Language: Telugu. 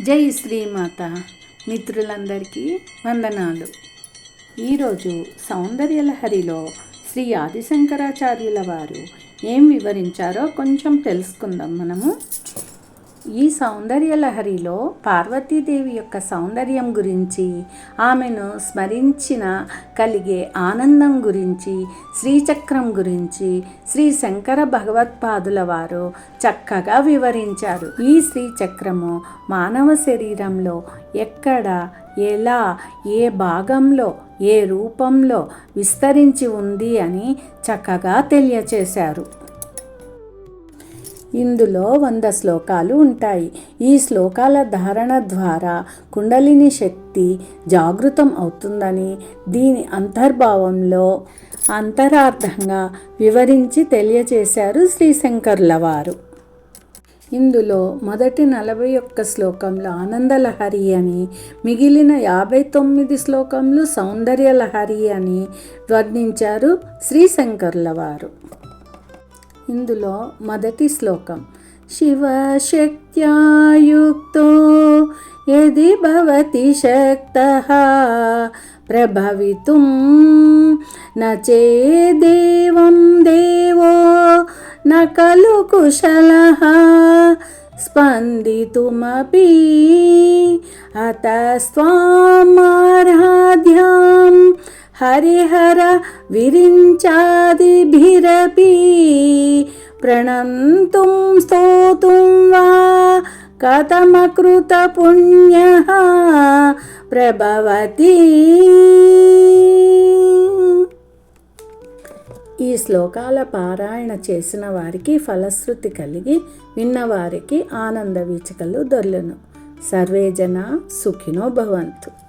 జై శ్రీమాత మిత్రులందరికీ వందనాలు. ఈరోజు సౌందర్యలహరిలో శ్రీ ఆదిశంకరాచార్యుల వారు ఏం వివరించారో కొంచెం తెలుసుకుందాం మనము. ఈ సౌందర్యలహరిలో పార్వతీదేవి యొక్క సౌందర్యం గురించి ఆమెను స్మరించిన కలిగే ఆనందం గురించి శ్రీచక్రం గురించి శ్రీ శంకర భగవత్పాదుల వారు చక్కగా వివరించారు. ఈ శ్రీచక్రము మానవ శరీరంలో ఎక్కడ ఎలా ఏ భాగంలో ఏ రూపంలో విస్తరించి ఉంది అని చక్కగా తెలియచేశారు. ఇందులో వంద శ్లోకాలు ఉంటాయి. ఈ శ్లోకాల ధారణ ద్వారా కుండలిని శక్తి జాగృతం అవుతుందని దీని అంతర్భావంలో అంతరార్థంగా వివరించి తెలియచేశారు శ్రీశంకర్ల వారు ఇందులో మొదటి నలభై ఒక్క శ్లోకంలో ఆనందలహరి అని మిగిలిన యాభై తొమ్మిది శ్లోకంలో సౌందర్యలహరి అని వర్ణించారు శ్రీశంకర్ల వారు ఇందులో మొదటి శ్లోకం. శివశక్త్యాయుక్తో ఎది భవతి శక్త ప్రభవితుం న చేదేవం దేవో న ఖలు స్పందితుమీ అత అతస్త్వామారాధ్యాం హరిహర విరించాదిభిరపి ప్రణంతుం స్తోతుం వా కథమకృతపుణ్యः ప్రభవతి. ఈ శ్లోకాల పారాయణ చేసిన వారికి ఫలశ్రుతి కలిగి విన్నవారికి ఆనంద వీచికలు దొర్లును. సర్వే జన సుఖినో భవంతు.